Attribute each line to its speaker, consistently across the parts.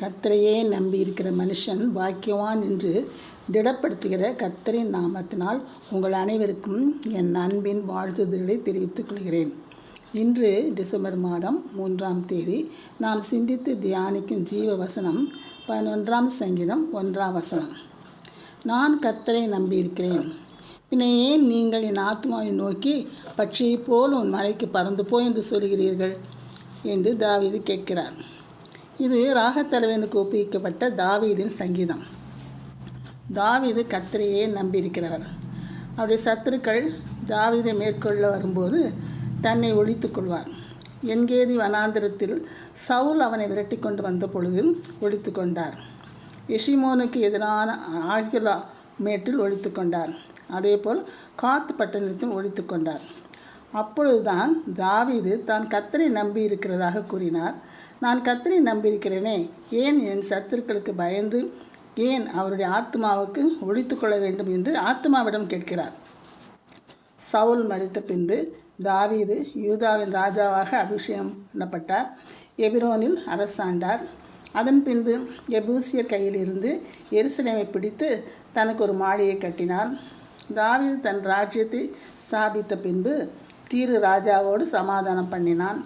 Speaker 1: கத்தரையே நம்பி இருக்கிற மனுஷன் பாக்கியவான் என்று திடப்படுத்துகிற கத்தரின் நாமத்தினால் உங்கள் அனைவருக்கும் என் அன்பின் வாழ்த்துதல்களை தெரிவித்துக் கொள்கிறேன். இன்று டிசம்பர் மாதம் மூன்றாம் தேதி நாம் சிந்தித்து தியானிக்கும் ஜீவ வசனம் பதினொன்றாம் சங்கீதம் ஒன்றாம் வசனம். நான் கத்தரை நம்பியிருக்கிறேன். பின்ன ஏன் நீங்கள் என் ஆத்மாவை நோக்கி பட்சியை போல் உன் மலைக்கு பறந்து போ என்று சொல்கிறீர்கள்? என்று தாவிது கேட்கிறார். இது ராகத்தலைவனுக்கு ஒப்புவிக்கப்பட்ட தாவீதின் சங்கீதம். தாவீது கத்திரையே நம்பியிருக்கிறவர். அவருடைய சத்துருக்கள் தாவீதை மேற்கொள்ள வரும்போது தன்னை ஒழித்து கொள்வார். என்கேதி வனாந்திரத்தில் சவுல் அவனை விரட்டி கொண்டு வந்த பொழுது ஒழித்து கொண்டார். எஷிமோனுக்கு எதிரான ஆகிலா மேட்டில் ஒழித்து கொண்டார். அதேபோல் காத்து பட்டணத்தில் ஒழித்து கொண்டார். அப்பொழுதுதான் தாவீது தான் கத்தரை நம்பி இருக்கிறதாக கூறினார். நான் கத்தரை நம்பியிருக்கிறேனே ஏன் என் சத்துருக்களுக்கு பயந்து ஏன் அவருடைய ஆத்மாவுக்கு ஒழித்து கொள்ள வேண்டும்? என்று ஆத்மாவிடம் கேட்கிறார். சவுல் மறித்த பின்பு தாவீது யூதாவின் ராஜாவாக அபிஷேகம் பண்ணப்பட்டார். எபிரோனில் அரசாண்டார். அதன் பின்பு எபூசியர் கையில் இருந்து எருசலேமை பிடித்து தனக்கு ஒரு மாளிகை கட்டினார். தாவீது தன் ராஜ்யத்தை ஸ்தாபித்த பின்பு தீரு ராஜாவோடு சமாதானம் பண்ணினான்.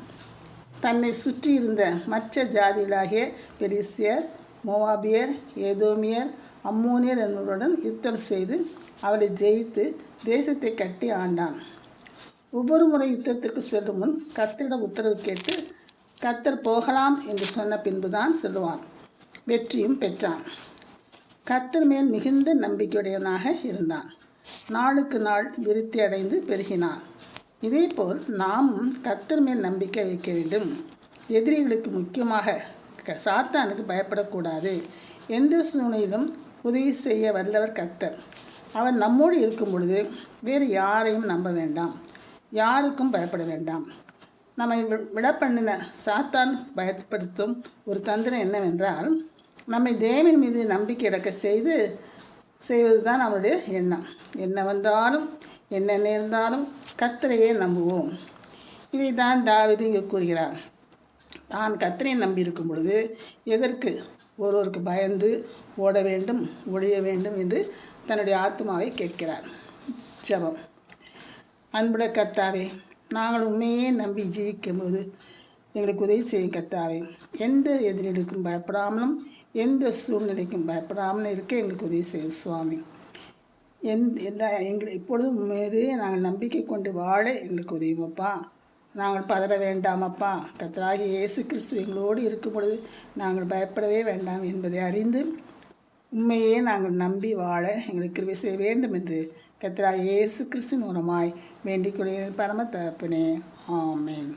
Speaker 1: தன்னை சுற்றி இருந்த மற்ற ஜாதிகளாகிய பெரிசியர் மோவாபியர் ஏதோமியர் அம்மோனியர் என்பவருடன் யுத்தம் செய்து அவளை ஜெயித்து தேசத்தை கட்டி ஆண்டான். ஒவ்வொரு முறை யுத்தத்திற்கு செல்லும் முன் கர்த்தரிடம் உத்தரவு கேட்டு கர்த்தர் போகலாம் என்று சொன்ன பின்புதான் செல்வான் வெற்றியும் பெற்றான். கர்த்தர் மேல் மிகுந்த நம்பிக்கையுடையவனாக இருந்தான். நாளுக்கு நாள் விருத்தி அடைந்து பெருகினான். இதேபோல் நாமும் கத்தர் மேல் நம்பிக்கை வைக்க வேண்டும். எதிரிகளுக்கு முக்கியமாக க சாத்தானுக்கு பயப்படக்கூடாது. எந்த சூழ்நிலையிலும் உதவி செய்ய வல்லவர் கத்தர் அவர் நம்மோடு இருக்கும் பொழுது வேறு யாரையும் நம்ப வேண்டாம். யாருக்கும் பயப்பட வேண்டாம். நம்மை விட பண்ணின சாத்தான் பயப்படுத்தும் ஒரு தந்திரம் என்னவென்றால் நம்மை தேவன் மீது நம்பிக்கை இழக்க செய்து செய்வது தான் அவருடைய எண்ணம். என்ன வந்தாலும் என்ன நேர்ந்தாலும் கத்தரையே நம்புவோம். இதை தான் தாவிது இங்கே கூறுகிறார். தான் கத்தரை நம்பி இருக்கும் பொழுது எதற்கு? ஒருவருக்கு பயந்து ஓட வேண்டும் ஒழிய வேண்டும் என்று தன்னுடைய ஆத்மாவை கேட்கிறார். ஜபம். அன்புட கத்தாவே நாங்கள் உண்மையே நம்பி ஜீவிக்கும் போது எங்களுக்கு உதவி செய்யும் கத்தாவே எந்த எதிரிகளுக்கும் பயப்படாமலும் எந்த சூழ்நிலைக்கும் பயப்படாமலும் இருக்க எங்களுக்கு உதவி செய்யும் சுவாமி. எந்த எல்லா எங்கள் இப்பொழுதும் மீது நாங்கள் நம்பிக்கை கொண்டு வாழ எங்களுக்கு உதவிமப்பா. நாங்கள் பதற வேண்டாமப்பா. கத்தராகி இயேசு கிறிஸ்து எங்களோடு இருக்கும் பொழுது நாங்கள் பயப்படவே வேண்டாம் என்பதை அறிந்து உண்மையே நாங்கள் நம்பி வாழ எங்களுக்கு கிருபை செய்ய வேண்டும் என்று கத்திரா இயேசு கிறிஸ்து மூலமாய் வேண்டிக் கொள்கிறேன். பரம தகப்பனே. ஆமேன்.